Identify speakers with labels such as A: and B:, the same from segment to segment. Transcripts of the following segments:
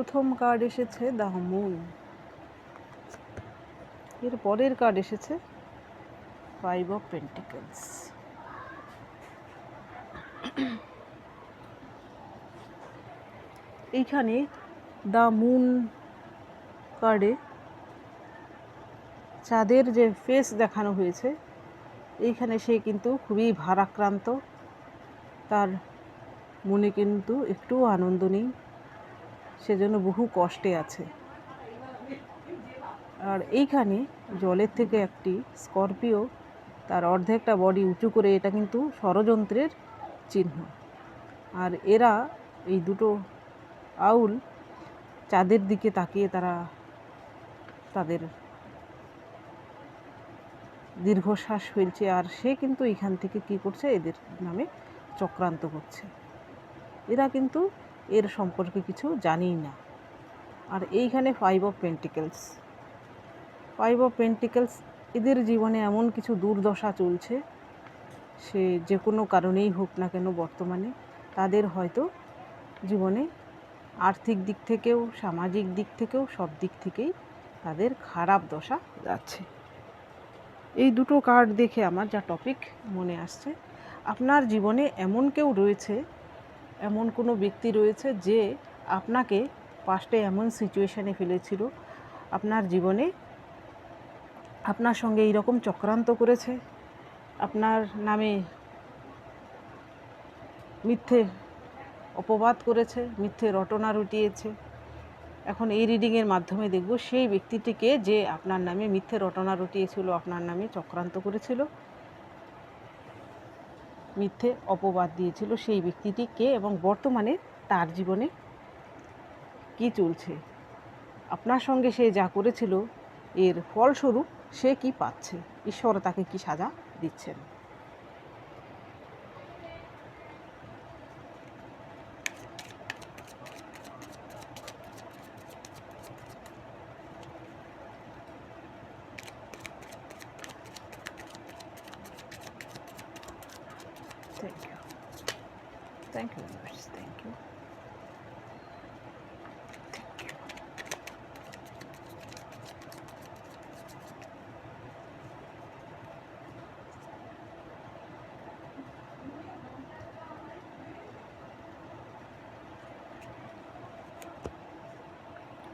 A: প্রথম কার্ড এসেছে the moon এর পরের কার্ড এসেছে ফাইভ অফ পেন্টিকলস এইখানে দ্য মুন কার্ডে চাঁদের যে ফেস দেখানো হয়েছে, এইখানে সে কিন্তু খুবই ভারাক্রান্ত। তার মনে কিন্তু একটুও আনন্দ নেই। সেজন্য বহু কষ্টে আছে। আর এইখানে জলের থেকে একটি স্করপিও, তার অর্ধেকটা বডি উঁচু করে, এটা কিন্তু ষড়যন্ত্রের চিহ্ন। আর এরা এই দুটো আউল চাঁদের দিকে তাকিয়ে তারা তাদের দীর্ঘশ্বাস ফেলছে, আর সে কিন্তু এখান থেকে কি করছে? এদের নামে চক্রান্ত করছে। এরা কিন্তু এর সম্পর্কে কিছু জানিই না। আর এইখানে five of pentacles five of pentacles এদের জীবনে এমন কিছু দুর্দশা চলছে, সে যে কোনো কারণেই হোক না কেন বর্তমানে, তাদের হয়তো জীবনে আর্থিক দিক থেকেও, সামাজিক দিক থেকেও, সব দিক থেকেই তাদের খারাপ দশা যাচ্ছে। এই দুটো কার্ড দেখে আমার যা টপিক মনে আসছে, আপনার জীবনে এমন কেউ রয়েছে এমন কোনো ব্যক্তি রয়েছে যে আপনাকে পাস্টে এমন সিচুয়েশানে ফেলেছিল, আপনার জীবনে আপনার সঙ্গে এইরকম চক্রান্ত করেছে, আপনার নামে মিথ্যে অপবাদ করেছে, মিথ্যে রটনা রটিয়েছে। এখন এই রিডিংয়ের মাধ্যমে দেখব সেই ব্যক্তিটিকে যে আপনার নামে মিথ্যে রটনা রটিয়েছিল, আপনার নামে চক্রান্ত করেছিল মিথ্যে অপবাদ দিয়েছিল সেই ব্যক্তিটি কে এবং বর্তমানে তার জীবনে কি চলছে। আপনার সঙ্গে সে যা করেছিল, এর ফলস্বরূপ সে কি পাচ্ছে? ঈশ্বর তাকে কি সাজা দিচ্ছেন?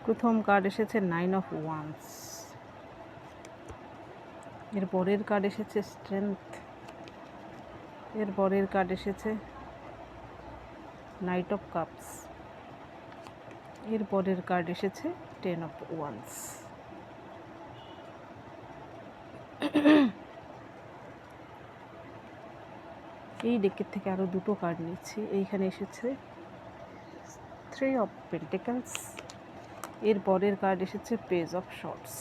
A: প্রথম কার্ড এসেছে নাইন অফ ওয়ান্স এর পরের কার্ড এসেছে স্ট্রেংথ এর পরের কার্ড এসেছে নাইট অফ কাপস এর পরের কার্ড এসেছে টেন অফ ওয়ান্স এই ডেকের থেকে আরও দুটো কার্ড নিচ্ছি। এইখানে এসেছে থ্রি অফ পেন্টিকালস এর পরের কার্ড এসেছে পেজ অফ শর্টস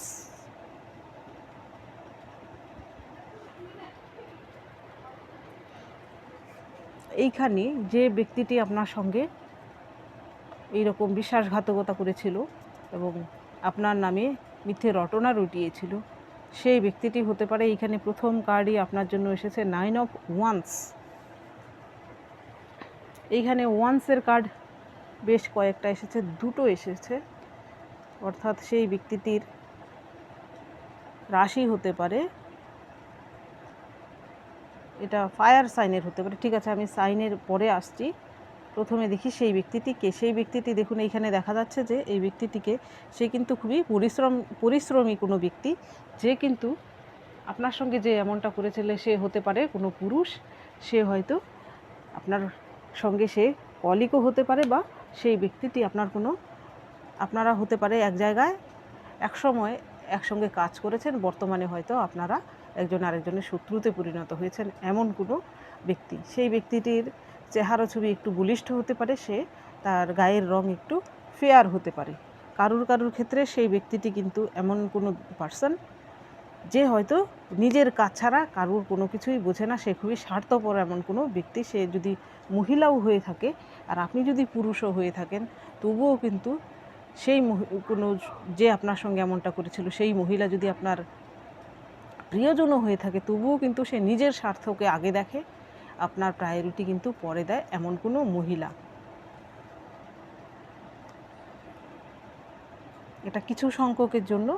A: এইখানে যে ব্যক্তিটি আপনার সঙ্গে এইরকম বিশ্বাসঘাতকতা করেছিল এবং আপনার নামে মিথ্যে রটনা রটিয়েছিল, সেই ব্যক্তিটি হতে পারে এইখানে প্রথম কার্ডই আপনার জন্য এসেছে নাইন অফ ওয়ান্স এইখানে ওয়ান্সের কার্ড বেশ কয়েকটা এসেছে, দুটো এসেছে। অর্থাৎ সেই ব্যক্তিটির রাশি হতে পারে, এটা ফায়ার সাইনের হতে পারে। ঠিক আছে, আমি সাইনের পরে আসছি। প্রথমে দেখি সেই ব্যক্তিটিকে সেই ব্যক্তিটি দেখুন, এইখানে দেখা যাচ্ছে যে এই ব্যক্তিটিকে সে কিন্তু খুবই পরিশ্রম, পরিশ্রমী কোনো ব্যক্তি। যে কিন্তু আপনার সঙ্গে যে এমনটা করেছিল, সে হতে পারে কোনো পুরুষ। সে হয়তো আপনার সঙ্গে সে কলিকও হতে পারে বা সেই ব্যক্তিটি আপনার কোনো আপনারা হতে পারে এক জায়গায় এক সময় একসঙ্গে কাজ করেছেন, বর্তমানে হয়তো আপনারা একজন আরেকজনের শত্রুতে পরিণত হয়েছেন এমন কোনো ব্যক্তি। সেই ব্যক্তিটির চেহারা ছবি একটু বলিষ্ঠ হতে পারে, সে তার গায়ের রং একটু ফেয়ার হতে পারে। কারুর কারুর ক্ষেত্রে সেই ব্যক্তিটি কিন্তু এমন কোনো পার্সন যে হয়তো নিজের কাজ ছাড়া কারুর কোনো কিছুই বোঝে না, সে খুবই স্বার্থপর এমন কোনো ব্যক্তি। সে যদি মহিলাও হয়ে থাকে আর আপনি যদি পুরুষও হয়ে থাকেন, তবুও কিন্তু সেই কোনো যে আপনার সঙ্গে এমনটা করেছিল, সেই মহিলা যদি আপনার প্রিয়জনও হয়ে থাকে, তবুও কিন্তু সে নিজের স্বার্থকে আগে দেখে, আপনার প্রায়োরিটি কিন্তু পরে দেয় এমন কোনো মহিলা। এটা কিছু সংখ্যকের জন্য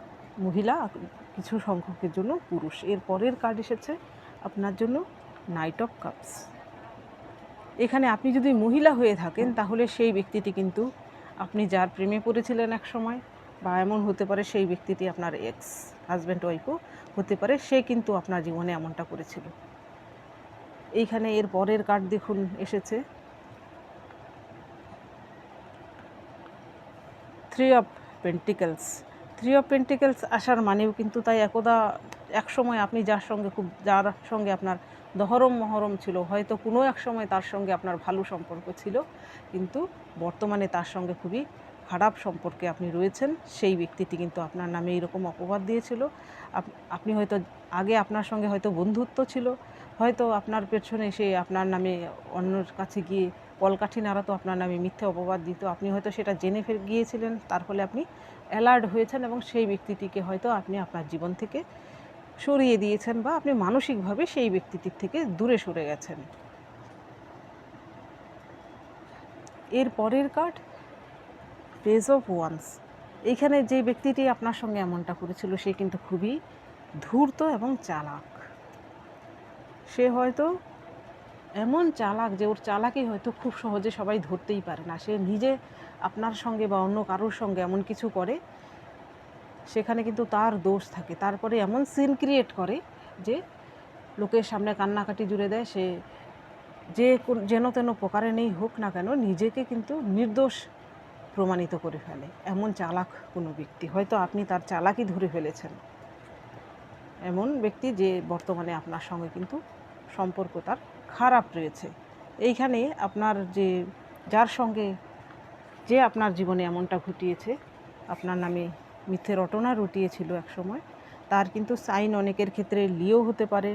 A: মহিলা, কিছু সংখ্যকের জন্য পুরুষ। এর পরের কার্ড এসেছে আপনার জন্য নাইট অফ কাপস এখানে আপনি যদি মহিলা হয়ে থাকেন, তাহলে সেই ব্যক্তিটি কিন্তু আপনি যার প্রেমে পড়েছিলেন এক সময়, বা এমন হতে পারে সেই ব্যক্তিটি আপনার এক্স হাজব্যান্ড ওয়াইফও হতে পারে, সে কিন্তু আপনার জীবনে এমনটা করেছিল। এইখানে এর পরের কার্ড দেখুন এসেছে। Three of pentacles three of pentacles আসার মানেও কিন্তু তাই একদা এক সময় আপনি যার সঙ্গে খুব, যার সঙ্গে আপনার দহরম মহরম ছিল। হয়তো কোনো এক সময় তার সঙ্গে আপনার ভালো সম্পর্ক ছিল, কিন্তু বর্তমানে তার সঙ্গে খুবই খারাপ সম্পর্কে আপনি রয়েছেন। সেই ব্যক্তিটি কিন্তু আপনার নামে এরকম অপবাদ দিয়েছিল। আপ- আপনি হয়তো আগে আপনার সঙ্গে হয়তো বন্ধুত্ব ছিল। হয়তো আপনার পেছনে সে আপনার নামে অন্যর কাছে গিয়ে কলকাঠি নাড়াতো আপনার নামে মিথ্যে অপবাদ দিত। আপনি হয়তো সেটা জেনে ফের গিয়েছিলেন। তার ফলে আপনি অ্যালার্ট হয়েছেন এবং সেই ব্যক্তিটিকে হয়তো আপনি আপনার জীবন থেকে সরিয়ে দিয়েছেন বা আপনি মানসিকভাবে সেই ব্যক্তিটির থেকে দূরে সরে গেছেন। এর পরের কার্ড পেজ অফ ওয়ান্স এখানে যে ব্যক্তিটি আপনার সঙ্গে এমনটা করেছিল, সে কিন্তু খুবই ধূর্ত এবং চালাক। সে হয়তো এমন চালাক যে ওর চালাকি হয়তো খুব সহজে সবাই ধরতেই পারে না। সে নিজে আপনার সঙ্গে বা অন্য কারোর সঙ্গে এমন কিছু করে সেখানে কিন্তু তার দোষ থাকে। তারপরে এমন সিন ক্রিয়েট করে যে লোকের সামনে কান্নাকাটি জুড়ে দেয়, সে যে যেন তেন প্রকারে নেই হোক না কেন, নিজেকে কিন্তু নির্দোষ প্রমাণিত করে ফেলে। এমন চালাক কোনো ব্যক্তি। হয়তো আপনি তার চালাকি ধরে ফেলেছেন। এমন ব্যক্তি যে বর্তমানে আপনার সঙ্গে কিন্তু সম্পর্ক তার খারাপ রয়েছে। এইখানে আপনার যে, যার সঙ্গে যে আপনার জীবনে এমনটা ঘটিয়েছে, আপনার নামে মিথ্যে রটনা রটিয়েছিল এক সময় তার কিন্তু সাইন অনেকের ক্ষেত্রে লিও হতে পারে।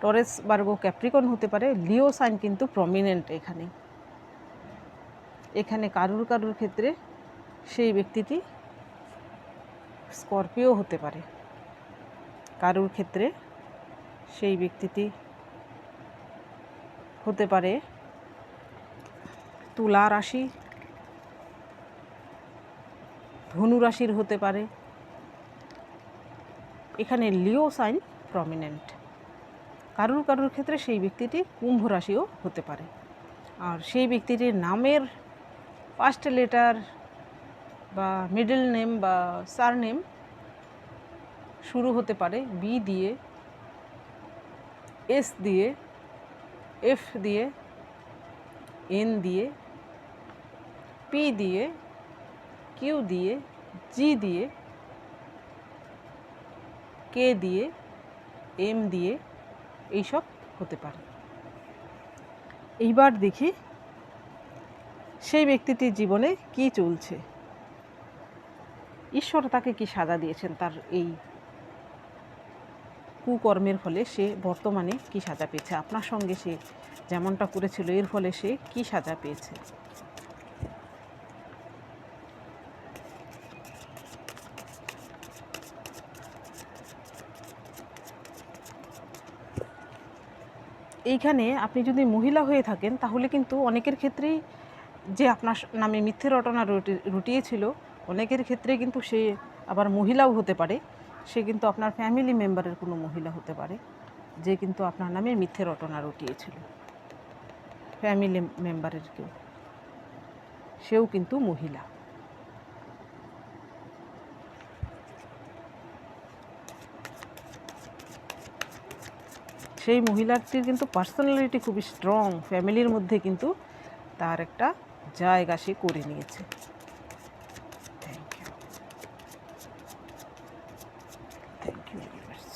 A: টরেস বার্গো ক্যাপ্রিকন হতে পারে। লিও সাইন কিন্তু প্রমিনেন্ট এখানে। এখানে কারুর কারুর ক্ষেত্রে সেই ব্যক্তিটি স্করপিও হতে পারে। কারুর ক্ষেত্রে সেই ব্যক্তিটি হতে পারে তুলা রাশি। ধনু রাশির হতে পারে। এখানে লিও সাইন প্রমিনেন্ট কারুর কারুর ক্ষেত্রে সেই ব্যক্তিটি কুম্ভ রাশিও হতে পারে। আর সেই ব্যক্তিটির নামের ফার্স্ট লেটার বা মিডল নেম বা সার নেম শুরু হতে পারে বি দিয়ে এস দিয়ে এফ দিয়ে এন দিয়ে পি দিয়ে কিউ দিয়ে, জি দিয়ে, কে দিয়ে, এম দিয়ে এইসব হতে পারে। এইবার দেখি সেই ব্যক্তিটির জীবনে কি চলছে। ঈশ্বর তাকে কি সাজা দিয়েছেন তার এই কুকর্মের ফলে সে বর্তমানে কি সাজা পেয়েছে? আপনার সঙ্গে সে যেমনটা করেছিল, এর ফলে সে কি সাজা পেয়েছে? এইখানে আপনি যদি মহিলা হয়ে থাকেন, তাহলে কিন্তু অনেকের ক্ষেত্রেই যে আপনার নামে মিথ্যে রটনা রটি- রটিয়েছিল, অনেকের ক্ষেত্রে কিন্তু সে আবার মহিলাও হতে পারে। সে কিন্তু আপনার ফ্যামিলি মেম্বারের কোনো মহিলা হতে পারে, যে কিন্তু আপনার নামে মিথ্যে রটনা রটিয়েছিল। ফ্যামিলি মেম্বারের কেউ। সেও কিন্তু মহিলা। সেই মহিলাটির কিন্তু পার্সোনালিটি খুবই স্ট্রং ফ্যামিলির মধ্যে কিন্তু তার একটা জায়গা সে করে নিয়েছে thank you thank you universe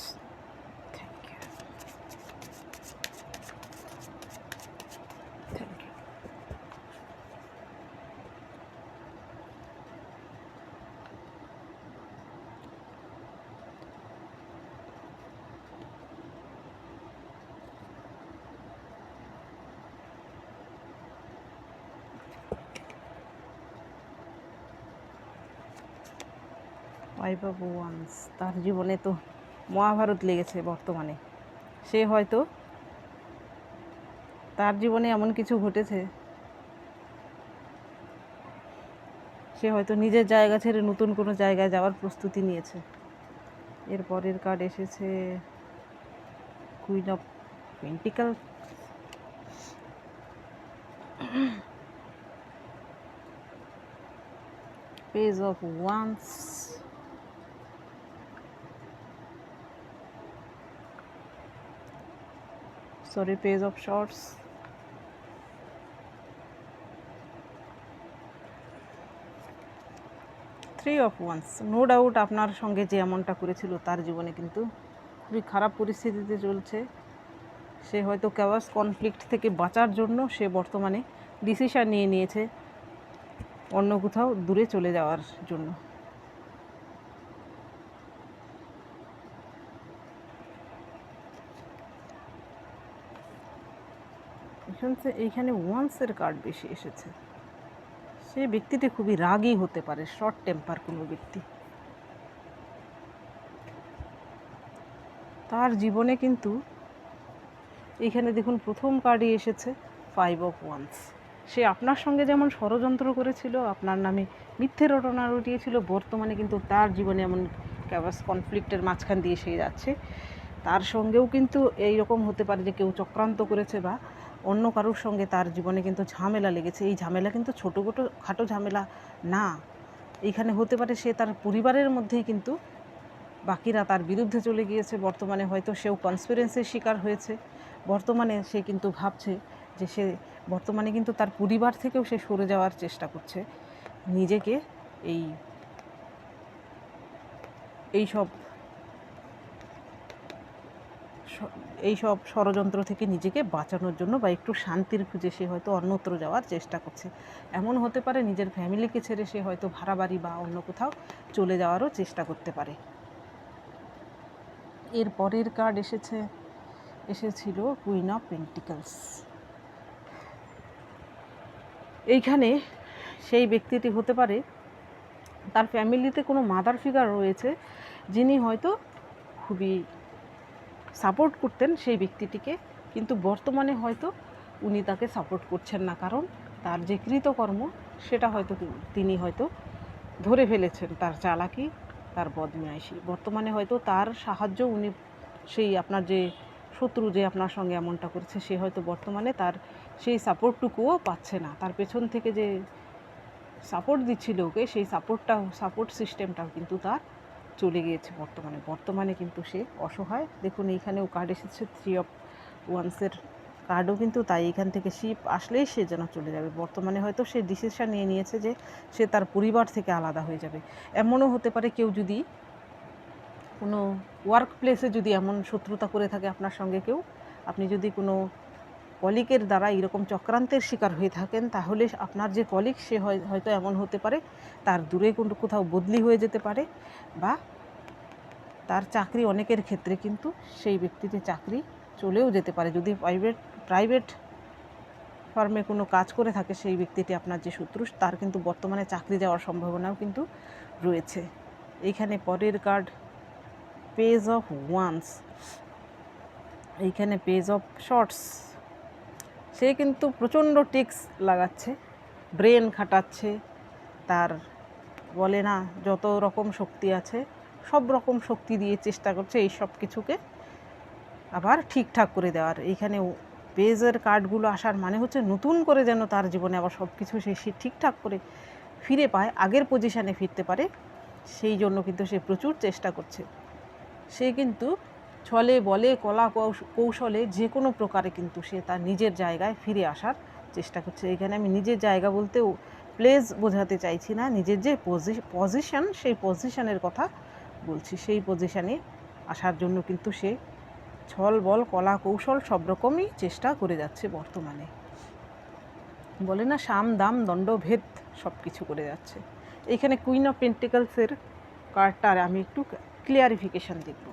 A: thank you thank you Babu wands তার জীবনে তো মহাভারত লেগেছে বর্তমানে। সে হয়তো তার জীবনে এমন কিছু ঘটেছে, সে হয়তো নিজের জায়গা ছেড়ে নতুন কোনো জায়গায় যাওয়ার প্রস্তুতি নিয়েছে। এর পরের কার্ড এসেছে queen of pentacles page of wands sorry page of shorts three of wands no doubt আপনার সঙ্গে যে এমনটা করেছিল তার জীবনে কিন্তু খুবই খারাপ পরিস্থিতিতে চলছে। সে হয়তো ক্যাওয়াস কনফ্লিক্ট থেকে বাঁচার জন্য সে বর্তমানে ডিসিশান নিয়ে নিয়েছে। অন্য কোথাও দূরে চলে যাওয়ার জন্য। এখানে এইখানে ওয়ান্সের কার্ড বেশি এসেছে। সে ব্যক্তিটি খুবই রাগী হতে পারে শর্ট টেম্পার কোনো ব্যক্তি। তার জীবনে কিন্তু এইখানে দেখুন প্রথম কার্ডই এসেছে ফাইভ অফ ওয়ান্স সে আপনার সঙ্গে যেমন ষড়যন্ত্র করেছিল, আপনার নামে মিথ্যে রটনা রটিয়েছিল, বর্তমানে কিন্তু তার জীবনে এমন ক্যাবাস কনফ্লিক্টের মাঝখান দিয়ে সে যাচ্ছে। তার সঙ্গেও কিন্তু এই রকম হতে পারে যে কেউ চক্রান্ত করেছে বা অন্য কারোর সঙ্গে তার জীবনে কিন্তু ঝামেলা লেগেছে। এই ঝামেলা কিন্তু ছোটো খাটো খাটো ঝামেলা না। এইখানে হতে পারে সে তার পরিবারের মধ্যেই কিন্তু বাকিরা তার বিরুদ্ধে চলে গিয়েছে। বর্তমানে হয়তো সেও কনসপিরেন্সির শিকার হয়েছে। বর্তমানে সে কিন্তু ভাবছে যে সে, বর্তমানে কিন্তু তার পরিবার থেকেও সে সরে যাওয়ার চেষ্টা করছে। নিজেকে এই এই সব এই সব ষড়যন্ত্র থেকে নিজেকে বাঁচানোর জন্য বা একটু শান্তির খুঁজে সে হয়তো অন্যত্র যাওয়ার চেষ্টা করছে। এমন হতে পারে নিজের ফ্যামিলিকে ছেড়ে সে হয়তো ভাড়া বাড়ি বা অন্য কোথাও চলে যাওয়ারও চেষ্টা করতে পারে। এর পরের কার্ড এসেছে, এসেছিল কুইন অফ পেন্টিকালস এইখানে সেই ব্যক্তিটি হতে পারে, তার ফ্যামিলিতে কোনো মাদার ফিগার রয়েছে, যিনি হয়তো খুবই সাপোর্ট করতেন সেই ব্যক্তিটিকে, কিন্তু বর্তমানে হয়তো উনি তাকে সাপোর্ট করছেন না, কারণ তার যে কৃতকর্ম সেটা হয়তো তিনি হয়তো ধরে ফেলেছেন, তার চালাকি, তার বদমাইশি। বর্তমানে হয়তো তার সাহায্য উনি, সেই আপনার যে শত্রু যে আপনার সঙ্গে এমনটা করেছে, সে হয়তো বর্তমানে তার সেই সাপোর্টটুকুও পাচ্ছে না। তার পেছন থেকে যে সাপোর্ট দিচ্ছিল ওকে, সেই সাপোর্টটা সাপোর্ট সিস্টেমটাও কিন্তু তার চলে গিয়েছে বর্তমানে। বর্তমানে কিন্তু সে অসহায়। দেখুন, এইখানেও কার্ড এসেছে থ্রি অফ ওয়ান্সের কার্ডও কিন্তু তাই এখান থেকে শিপ আসলেই সে যেন চলে যাবে। বর্তমানে হয়তো সে ডিসিশান নিয়ে নিয়েছে যে সে তার পরিবার থেকে আলাদা হয়ে যাবে। এমনও হতে পারে কেউ যদি কোনো ওয়ার্ক প্লেসে যদি এমন শত্রুতা করে থাকে আপনার সঙ্গে কেউ, আপনি যদি কোনো কলিকের দ্বারা এরকম চক্রান্তের শিকার হয়ে থাকেন, তাহলে আপনার যে কলিক, সে হয়তো এমন হতে পারে তার দূরে কোনো কোথাও বদলি হয়ে যেতে পারে বা তার চাকরি অনেকের ক্ষেত্রে কিন্তু সেই ব্যক্তিটি চাকরি চলেও যেতে পারে। যদি প্রাইভেট প্রাইভেট ফার্মে কোনো কাজ করে থাকে সেই ব্যক্তিটি আপনার যে শত্রু, তার কিন্তু বর্তমানে চাকরি যাওয়ার সম্ভাবনাও কিন্তু রয়েছে। এইখানে পরের কার্ড পেজ অফ ওয়ান্স এইখানে পেজ অফ শর্টস সে কিন্তু প্রচণ্ড টিক্স লাগাচ্ছে, ব্রেন খাটাচ্ছে, তার বলে না যত রকম শক্তি আছে, সব রকম শক্তি দিয়ে চেষ্টা করছে এই সব কিছুকে আবার ঠিকঠাক করে দেওয়ার। এইখানে পেজের কার্ডগুলো আসার মানে হচ্ছে নতুন করে যেন তার জীবনে আবার সব কিছু সে সে ঠিকঠাক করে ফিরে পায়, আগের পজিশানে ফিরতে পারে, সেই জন্য কিন্তু সে প্রচুর চেষ্টা করছে। সে কিন্তু ছলে বলে, কলা কৌশ- কৌশলে যে কোনো প্রকারে কিন্তু সে তার নিজের জায়গায় ফিরে আসার চেষ্টা করছে। এখানে আমি নিজের জায়গা বলতেও প্লেস বোঝাতে চাইছি না। নিজের যে পজিশন সেই পজিশনের কথা বলছি। সেই পজিশানে আসার জন্য কিন্তু সে ছল, বল, কলা, কৌশল সব রকমই চেষ্টা করে যাচ্ছে বর্তমানে। বলে না, সাম, দাম, দণ্ড, ভেদ সব কিছু করে যাচ্ছে। এখানে কুইন অফ পেন্টিকালসের কার্ডটার আমি একটু ক্লিয়ারিফিকেশান দেখব।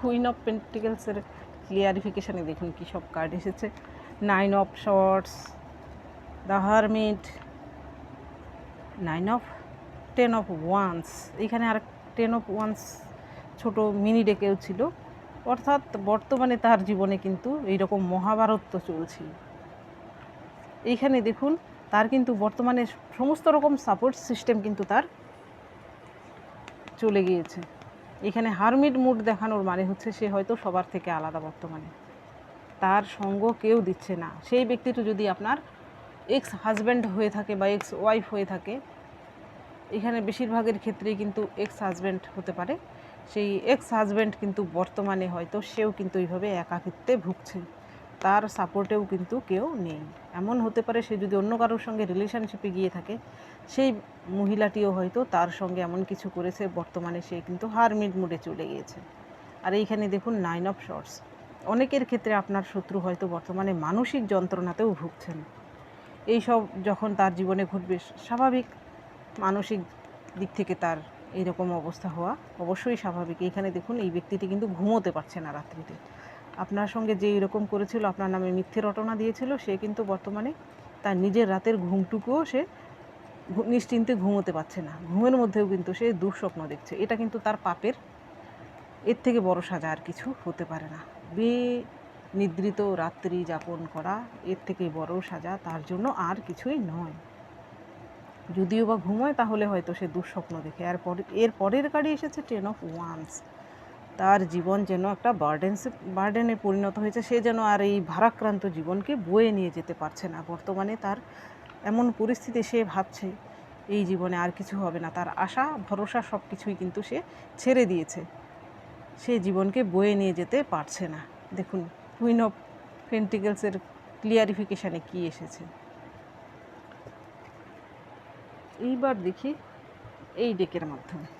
A: কুইন অফ পেন্টিকেলসের ক্লিয়ারিফিকেশানে দেখুন কী সব কার্ড এসেছে। Nine of swords the hermit nine of ten of wands এখানে আর টেন অফ ওয়ান্স ছোট মিনি ডেকেও ছিল। অর্থাৎ বর্তমানে তার জীবনে কিন্তু এইরকম মহাভারত তো চলছে। এইখানে দেখুন, তার কিন্তু বর্তমানে সমস্ত রকম সাপোর্ট সিস্টেম কিন্তু তার চলে গিয়েছে। এখানে হারমিট মুড দেখানোর মানে হচ্ছে সে হয়তো সবার থেকে আলাদা বর্তমানে। তার সঙ্গ কেউ দিচ্ছে না। সেই ব্যক্তিটা যদি আপনার এক্স হাজব্যান্ড হয়ে থাকে বা এক্স ওয়াইফ হয়ে থাকে, এখানে বেশিরভাগের ক্ষেত্রেই কিন্তু এক্স হাজব্যান্ড হতে পারে। সেই এক্স হাজব্যান্ড কিন্তু বর্তমানে হয়তো সেও কিন্তু এইভাবে একাকিত্বে ভুগছে। তার সাপোর্টেও কিন্তু কেউ নেই। এমন হতে পারে সে যদি অন্য কারোর সঙ্গে রিলেশনশিপে গিয়ে থাকে, সেই মহিলাটিও হয়তো তার সঙ্গে এমন কিছু করেছে, বর্তমানে সে কিন্তু হারমিট মুডে চলে গিয়েছে। আর এইখানে দেখুন নাইন অফ শর্টস অনেকের ক্ষেত্রে আপনার শত্রু হয়তো বর্তমানে মানসিক যন্ত্রণাতেও ভুগছেন। এইসব যখন তার জীবনে ঘটবে, স্বাভাবিক মানসিক দিক থেকে তার এইরকম অবস্থা হওয়া অবশ্যই স্বাভাবিক। এইখানে দেখুন এই ব্যক্তিটি কিন্তু ঘুমোতে পারছে না রাত্রিতে। আপনার সঙ্গে যে এরকম করেছিল, আপনার নামে মিথ্যে রটনা দিয়েছিল, সে কিন্তু বর্তমানে তার নিজের রাতের ঘুমটুকুও সে নিশ্চিন্তে ঘুমোতে পারছে না। ঘুমের মধ্যেও কিন্তু সে দুঃস্বপ্ন দেখছে। এটা কিন্তু তার পাপের, এর থেকে বড় সাজা আর কিছু হতে পারে না। বে নিদ্রিত রাত্রি যাপন করা, এর থেকে বড় সাজা তার জন্য আর কিছুই নয়। যদিও বা ঘুমোয়, তাহলে হয়তো সে দুঃস্বপ্ন দেখে। আর পরে এর পরের গাড়ি এসেছে টেন অফ ওয়ান্স তার জীবন যেন একটা বার্ডেন্সে বার্ডেনে পরিণত হয়েছে, সে যেন আর এই ভারাক্রান্ত জীবনকে বয়ে নিয়ে যেতে পারছে না। বর্তমানে তার এমন পরিস্থিতি সে ভাবছে, এই জীবনে আর কিছু হবে না। তার আশা, ভরসা সব কিছুই কিন্তু সে ছেড়ে দিয়েছে। সে জীবনকে বয়ে নিয়ে যেতে পারছে না। দেখুন কুইন অফ পেন্টিকেলসের ক্লিয়ারিফিকেশানে কি এসেছে? এইবার দেখি এই ডেকের মাধ্যমে।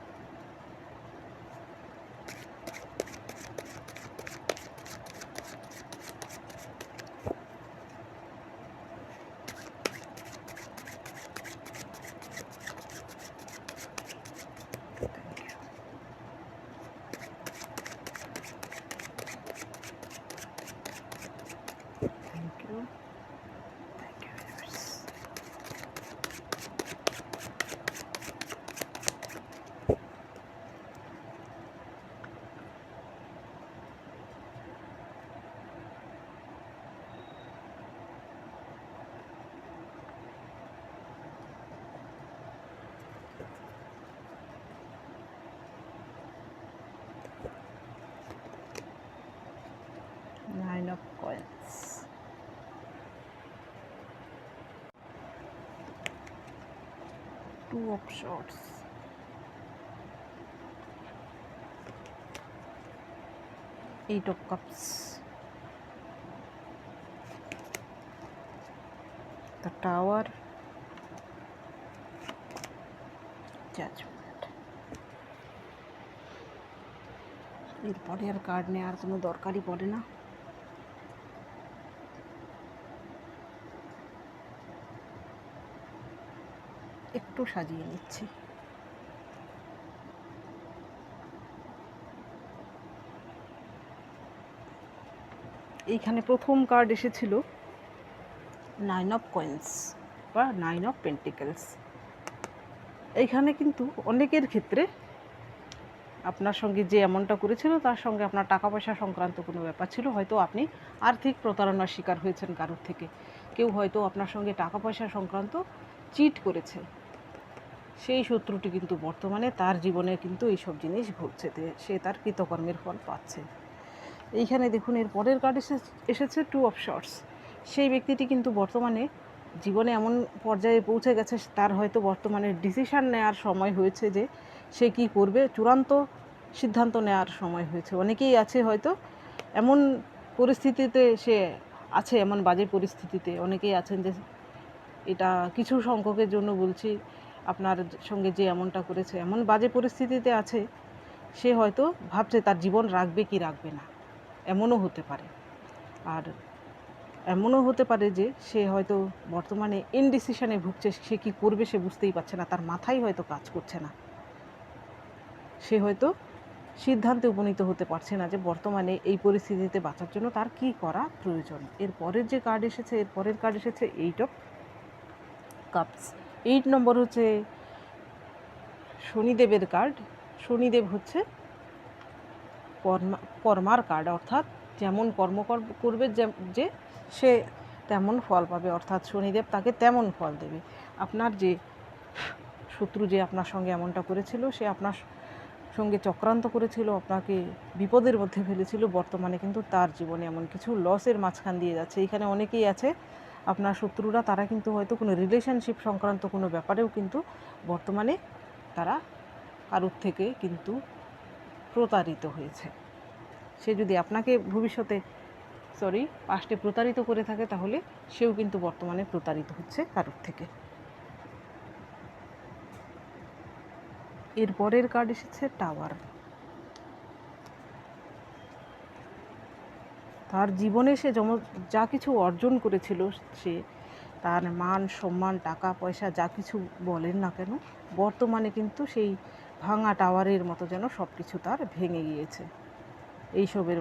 A: two of swords eight of cups. The tower judgement এরপরে আর কার্ড নেওয়ার কোনো দরকারই পড়ে না একটু সাজিয়ে নিচ্ছি। এইখানে প্রথম কার্ড এসেছিল নাইন অফ কয়েন্স বা নাইন অফ পেন্টিকেলস এইখানে কিন্তু অনেকের ক্ষেত্রে আপনার সঙ্গে যে এমনটা করেছিল, তার সঙ্গে আপনার টাকা পয়সা সংক্রান্ত কোনো ব্যাপার ছিল, হয়তো আপনি আর্থিক প্রতারণার শিকার হয়েছেন কারোর থেকে। কেউ হয়তো আপনার সঙ্গে টাকা পয়সা সংক্রান্ত চিট করেছে। সেই শত্রুটি কিন্তু বর্তমানে তার জীবনে কিন্তু এইসব জিনিস ঘটছে সে তার কৃতকর্মের ফল পাচ্ছে। এইখানে দেখুন, এর পরের কার্ড এসে, এসেছে টু অফ শর্টস সেই ব্যক্তিটি কিন্তু বর্তমানে জীবনে এমন পর্যায়ে পৌঁছে গেছে, তার হয়তো বর্তমানে ডিসিশন নেওয়ার সময় হয়েছে যে সে কি করবে, চূড়ান্ত সিদ্ধান্ত নেওয়ার সময় হয়েছে। অনেকেই আছে হয়তো এমন পরিস্থিতিতে সে আছে, এমন বাজে পরিস্থিতিতে। অনেকেই আছেন যে এটা কিছু সংখ্যকের জন্য বলছি আপনার সঙ্গে যে এমনটা করেছে, এমন বাজে পরিস্থিতিতে আছে, সে হয়তো ভাবছে তার জীবন রাখবে কি রাখবে না। এমনও হতে পারে। আর এমনও হতে পারে যে সে হয়তো বর্তমানে ইনডিসিশনে ভুগছে, সে কি করবে সে বুঝতেই পারছে না, তার মাথাই হয়তো কাজ করছে না। সে হয়তো সিদ্ধান্তে উপনীত হতে পারছে না যে বর্তমানে এই পরিস্থিতিতে বাঁচার জন্য তার কি করা প্রয়োজন। এর পরের যে কার্ড এসেছে, এর পরের কার্ড এসেছে eight of cups eight number হচ্ছে শনিদেবের কার্ড শনিদেব হচ্ছে কর্মা, কর্মার কার্ড অর্থাৎ যেমন কর্ম করবে যে- সে তেমন ফল পাবে, অর্থাৎ শনিদেব তাকে তেমন ফল দেবে। আপনার যে শত্রু যে আপনার সঙ্গে এমনটা করেছিল, সে আপনার সঙ্গে চক্রান্ত করেছিল, আপনাকে বিপদের মধ্যে ফেলেছিল, বর্তমানে কিন্তু তার জীবনে এমন কিছু লসের মাঝখান দিয়ে যাচ্ছে। এখানে অনেকেই আছে আপনার শত্রুরা, তারা কিন্তু হয়তো কোনো রিলেশনশিপ সংক্রান্ত কোনো ব্যাপারেও কিন্তু বর্তমানে তারা কারোর থেকে কিন্তু প্রতারিত হয়েছে। সে যদি আপনাকে ভবিষ্যতে সরি পাস্টে প্রতারিত করে থাকে, তাহলে সেও কিন্তু বর্তমানে প্রতারিত হচ্ছে কারোর থেকে। এর পরের কার্ড এসেছে টাওয়ার তার জীবনে সে যম, যা কিছু অর্জন করেছিল সে, তার মান, সম্মান, টাকা, পয়সা, যা কিছু বলেন না কেন, বর্তমানে কিন্তু সেই ভাঙা টাওয়ারের মতো যেন সব কিছু তার ভেঙে গিয়েছে। এইসবের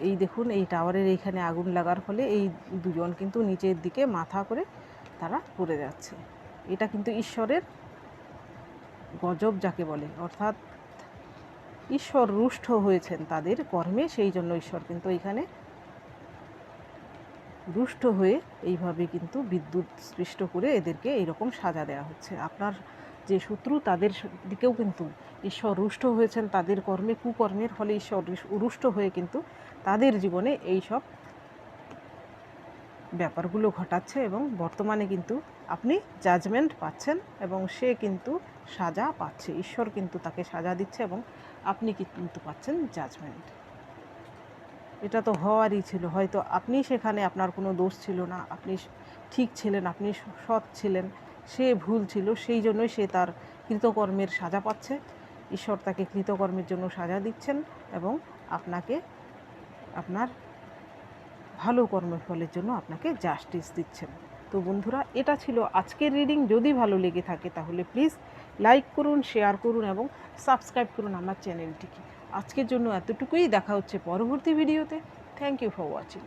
A: এই দেখুন, এই টাওয়ারের এইখানে আগুন লাগার ফলে এই দুজন কিন্তু নিচের দিকে মাথা করে তারা পড়ে যাচ্ছে। এটা কিন্তু ঈশ্বরের গজব যাকে বলে, অর্থাৎ ঈশ্বর রুষ্ট হয়েছেন তাদের কর্মে, সেই জন্য ঈশ্বর কিন্তু এইখানে রুষ্ট হয়ে এইভাবে কিন্তু বিদ্যুৎ সৃষ্ট করে এদেরকে এইরকম সাজা দেওয়া হচ্ছে। আপনার যে শত্রু, তাদের দিকেও কিন্তু ঈশ্বর রুষ্ট হয়েছেন তাদের কর্মে, কুকর্মের ফলে ঈশ্বর রুষ্ট হয়ে কিন্তু তাদের জীবনে এই সব ব্যাপারগুলো ঘটাচ্ছে এবং বর্তমানে কিন্তু আপনি জাজমেন্ট পাচ্ছেন এবং সে কিন্তু সাজা পাচ্ছে। ঈশ্বর কিন্তু তাকে সাজা দিচ্ছে এবং আপনি কিন্তু পাচ্ছেন জাজমেন্ট এটা তো হওয়ারই ছিল, হয়তো আপনি সেখানে আপনার কোনো দোষ ছিল না, আপনি ঠিক ছিলেন, আপনি সৎ ছিলেন, সে ভুল ছিল, সেই জন্যই সে তার কৃতকর্মের সাজা পাচ্ছে। ঈশ্বর তাকে কৃতকর্মের জন্য সাজা দিচ্ছেন এবং আপনাকে, আপনার ভালো কর্মফলের জন্য আপনাকে জাস্টিস দিচ্ছেন। তো বন্ধুরা, এটা ছিল আজকের রিডিং যদি ভালো লেগে থাকে তাহলে প্লিজ লাইক করুন শেয়ার করুন এবং সাবস্ক্রাইব করুন আমার চ্যানেলটিকে আজকের জন্য এতটুকুই। দেখা হচ্ছে পরবর্তী ভিডিওতে থ্যাংক ইউ ফর ওয়াচিং